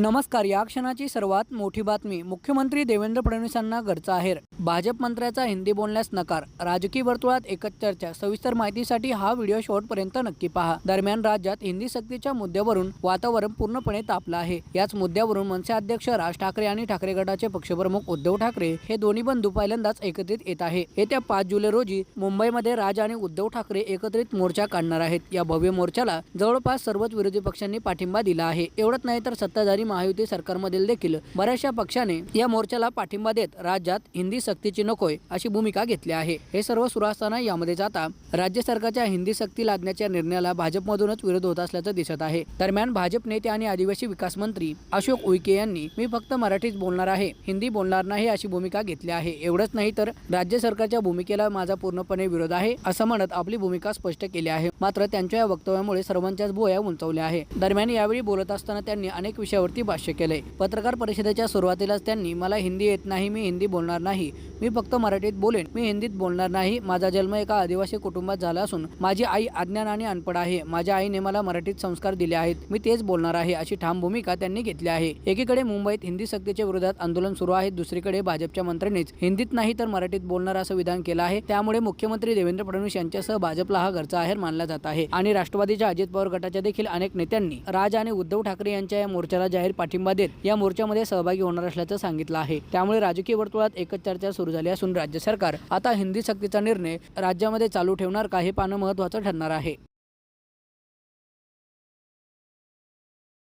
नमस्कार या क्षणाची सर्वात मोठी बातमी मुख्यमंत्री देवेंद्र फडणवीसांना घरचा आहेर. भाजप मंत्र्याचा हिंदी बोलण्यास नकार. राजकीय वर्तुळात एकच चर्चा. सविस्तर माहितीसाठी हा व्हिडिओ शेवटपर्यंत नक्की पहा. दरम्यान राज्यात हिंदी सक्तीच्या मुद्द्यावरून वातावरण पूर्णपणे तापलं आहे. याच मुद्द्यावरून मनसे अध्यक्ष राज ठाकरे आणि ठाकरे गटाचे पक्षप्रमुख उद्धव ठाकरे हे दोन्ही बंधू पहिल्यांदाच एकत्रित येत आहे. येत्या पाच जुलै रोजी मुंबईमध्ये राज आणि उद्धव ठाकरे एकत्रित मोर्चा काढणार आहेत. या भव्य मोर्चाला जवळपास सर्वच विरोधी पक्षांनी पाठिंबा दिला आहे. एवढंच नाही तर सत्ताधारी महायुती सरकारमधील देखील बऱ्याचशा पक्षाने या मोर्चाला पाठिंबा देत राज्यात हिंदी सक्तीची नकोय अशी भूमिका घेतली आहे. हे सर्व सुरू असताना यामध्ये जाता राज्य सरकारच्या हिंदी सक्ती लादण्याच्या निर्णयाला भाजपमधूनच विरोध होत असल्याचं दिसत आहे. दरम्यान भाजप नेते आणि आदिवासी विकास मंत्री अशोक उईके यांनी मी फक्त मराठीच बोलणार आहे हिंदी बोलणार नाही अशी भूमिका घेतली आहे. एवढंच नाही तर राज्य सरकारच्या भूमिकेला माझा पूर्णपणे विरोध आहे असं म्हणत आपली भूमिका स्पष्ट केली आहे. मात्र त्यांच्या या वक्तव्यामुळे सर्वांच्याच भोया उंचावल्या आहे. दरम्यान यावेळी बोलत असताना त्यांनी अनेक विषयावरती भाष्य केले पत्रकार परिषदेच्या सुरुवातीलाच त्यांनी मला हिंदी येत नाही मी हिंदी बोलणार नाही. मी फक्त मराठीत बोलेन. मी हिंदीत बोलणार नाही. माझा जन्म एका आदिवासी कुटुंबात झाला असून माझी आई अज्ञान आणि अनपड आहे. माझ्या आईने मला मराठीत संस्कार दिले आहेत. मी तेच बोलणार आहे अशी ठाम भूमिका त्यांनी घेतली आहे. एकीकडे मुंबईत हिंदी सक्तीच्या विरोधात आंदोलन सुरू आहे. दुसरीकडे भाजपच्या मंत्र्यांनीच हिंदीत नाही तर मराठीत बोलणार असं विधान केलं आहे. त्यामुळे मुख्यमंत्री देवेंद्र फडणवीस यांच्यासह भाजपला हा घरचा आहेर मानला जात आहे. आणि राष्ट्रवादीच्या अजित पवार गटाच्या देखील अनेक नेत्यांनी राज आणि उद्धव ठाकरे यांच्या या मोर्चाला जाहीर पाठिंबा देत या मोर्चामध्ये सहभागी होणार असल्याचं सांगितलं आहे. त्यामुळे राजकीय वर्तुळात एकच चर्चा सुरू झाली असून राज्य सरकार आता हिंदी सक्तीचा निर्णय राज्यामध्ये चालू ठेवणार का हे पाहणं महत्वाचं ठरणार आहे.